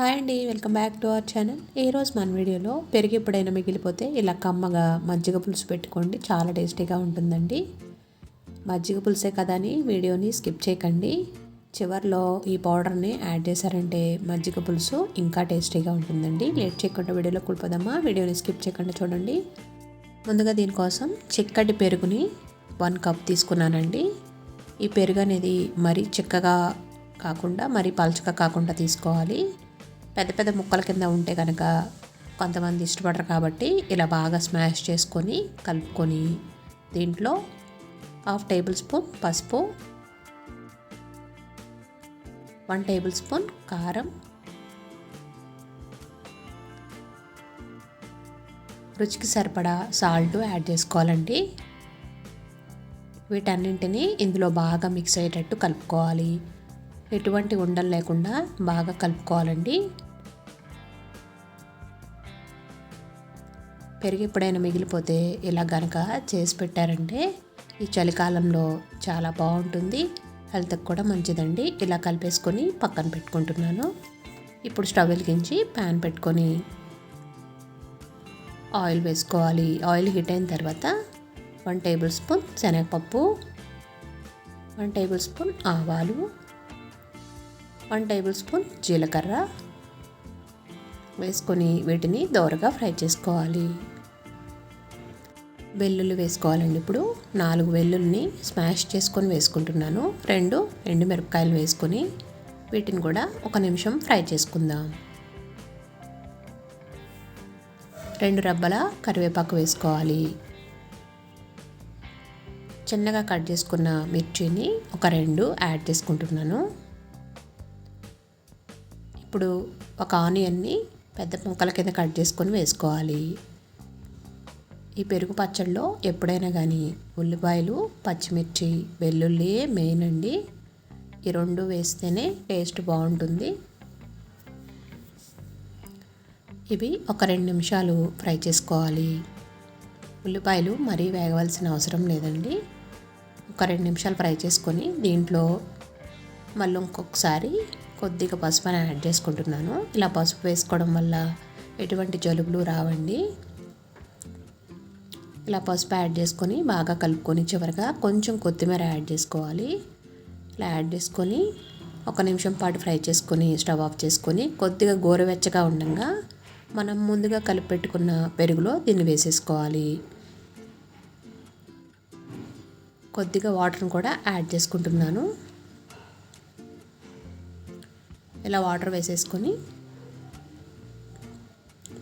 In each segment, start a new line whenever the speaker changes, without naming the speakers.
Hi అండి welcome back to our channel. ఈరోజు మన వీడియోలో పెరుగు ఎప్పుడైనా మిగిలిపోతే ఇలా కమ్మగా మజ్జిగ పులుసు పెట్టుకోండి చాలా టేస్టీగా ఉంటుందండి. మజ్జిగ పులుసే కదా అని వీడియోని స్కిప్ చేయకండి. చివరిలో ఈ పౌడర్ని యాడ్ చేశారంటే మజ్జిగ పులుసు ఇంకా టేస్టీగా ఉంటుందండి. లేట్ చేయకుండా వీడియోలో కూడిపోదామా వీడియోని స్కిప్ చేయకుండా చూడండి. ముందుగా దీనికోసం చిక్కటి పెరుగుని వన్ కప్ తీసుకున్నానండి. ఈ పెరుగు అనేది మరీ చిక్కగా కాకుండా మరీ పలుచగా కాకుండా తీసుకోవాలి. పెద్ద పెద్ద ముక్కల కింద ఉంటే కనుక కొంతమంది ఇష్టపడరు కాబట్టి ఇలా బాగా స్మాష్ చేసుకొని కలుపుకొని దీంట్లో హాఫ్ టేబుల్ స్పూన్ పసుపు వన్ టేబుల్ స్పూన్ కారం రుచికి సరిపడా సాల్ట్ యాడ్ చేసుకోవాలండి. వీటన్నింటినీ ఇందులో బాగా మిక్స్ అయ్యేటట్టు కలుపుకోవాలి. ఎటువంటి ఉండలు లేకుండా బాగా కలుపుకోవాలండి. పెరిగి ఎప్పుడైనా మిగిలిపోతే ఇలా గనక చేసి పెట్టారంటే ఈ చలికాలంలో చాలా బాగుంటుంది. హెల్త్కి కూడా మంచిదండి. ఇలా కలిపేసుకొని పక్కన పెట్టుకుంటున్నాను. ఇప్పుడు స్టవ్ వెలిగించి ప్యాన్ పెట్టుకొని ఆయిల్ వేసుకోవాలి. ఆయిల్ హీట్ అయిన తర్వాత వన్ టేబుల్ స్పూన్ శనగపప్పు వన్ టేబుల్ స్పూన్ ఆవాలు వన్ టేబుల్ స్పూన్ జీలకర్ర వేసుకొని వీటిని దోరగా ఫ్రై చేసుకోవాలి. వెల్లుల్లి వేసుకోవాలండి ఇప్పుడు. నాలుగు వెల్లుల్ని స్మాష్ చేసుకొని వేసుకుంటున్నాను. రెండు ఎండుమిరపకాయలు వేసుకొని వీటిని కూడా ఒక నిమిషం ఫ్రై చేసుకుందాం. రెండు రబ్బల కరివేపాకు వేసుకోవాలి. చిన్నగా కట్ చేసుకున్న మిర్చిని ఒక రెండు యాడ్ చేసుకుంటున్నాను. ఇప్పుడు ఒక ఆనియన్ని పెద్ద ముక్కల కింద కట్ చేసుకొని వేసుకోవాలి. ఈ పెరుగు పచ్చడిలో ఎప్పుడైనా కానీ ఉల్లిపాయలు పచ్చిమిర్చి వెల్లుల్లి మెయిన్ అండి. ఈ రెండు వేస్తేనే టేస్ట్ బాగుంటుంది. ఇవి ఒక రెండు నిమిషాలు ఫ్రై చేసుకోవాలి. ఉల్లిపాయలు మరీ వేగవలసిన అవసరం లేదండి. ఒక రెండు నిమిషాలు ఫ్రై చేసుకొని దీంట్లో మళ్ళీ ఇంకొకసారి కొద్దిగా పసుపు యాడ్ చేసుకుంటున్నాను. ఇలా పసుపు వేసుకోవడం వల్ల ఎటువంటి జలుబులు రావండి. ఇలా పసుపు యాడ్ చేసుకొని బాగా కలుపుకొని చివరిగా కొంచెం కొత్తిమీర యాడ్ చేసుకోవాలి. ఇలా యాడ్ చేసుకొని ఒక నిమిషం పాటు ఫ్రై చేసుకొని స్టవ్ ఆఫ్ చేసుకొని కొద్దిగా గోరువెచ్చగా ఉండగా మనం ముందుగా కలిపి పెట్టుకున్న పెరుగులో దీన్ని వేసేసుకోవాలి. కొద్దిగా వాటర్ని కూడా యాడ్ చేసుకుంటున్నాను. ఇలా వాటర్ వేసేసుకొని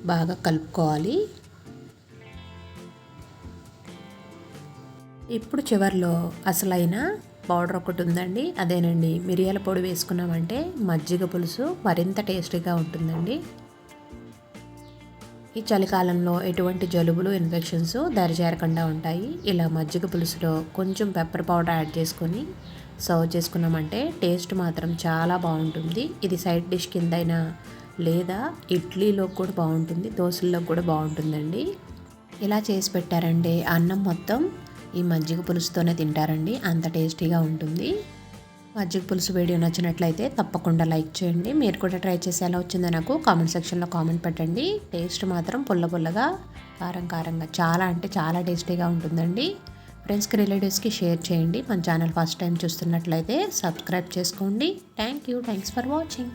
బాగా కలుపుకోవాలి. ఇప్పుడు చివరిలో అసలైన పౌడర్ ఒకటి ఉందండి. అదేనండి మిరియాల పొడి వేసుకున్నామంటే మజ్జిగ పులుసు మరింత టేస్టీగా ఉంటుందండి. ఈ చలికాలంలో ఎటువంటి జలుబులు ఇన్ఫెక్షన్స్ దరిచేరకుండా ఉంటాయి. ఇలా మజ్జిగ పులుసులో కొంచెం పెప్పర్ పౌడర్ యాడ్ చేసుకొని సర్వ్ చేసుకున్నామంటే టేస్ట్ మాత్రం చాలా బాగుంటుంది. ఇది సైడ్ డిష్ కిందైనా లేదా ఇడ్లీలో కూడా బాగుంటుంది దోశల్లో కూడా బాగుంటుందండి. ఇలా చేసి పెట్టారంటే అన్నం మొత్తం ఈ మజ్జిగ పులుసుతోనే తింటారండి. అంత టేస్టీగా ఉంటుంది. మజ్జిగ పులుసు వీడియో నచ్చినట్లయితే తప్పకుండా లైక్ చేయండి. మీరు కూడా ట్రై చేసి ఎలా వచ్చిందో నాకు కామెంట్ సెక్షన్లో కామెంట్ పెట్టండి. టేస్ట్ మాత్రం పుల్ల పుల్లగా కారం కారంగా చాలా అంటే చాలా టేస్టీగా ఉంటుందండి. ఫ్రెండ్స్కి రిలేటివ్స్కి షేర్ చేయండి. మన ఛానల్ ఫస్ట్ టైం చూస్తున్నట్లయితే సబ్స్క్రైబ్ చేసుకోండి. Thank you. Thanks for watching.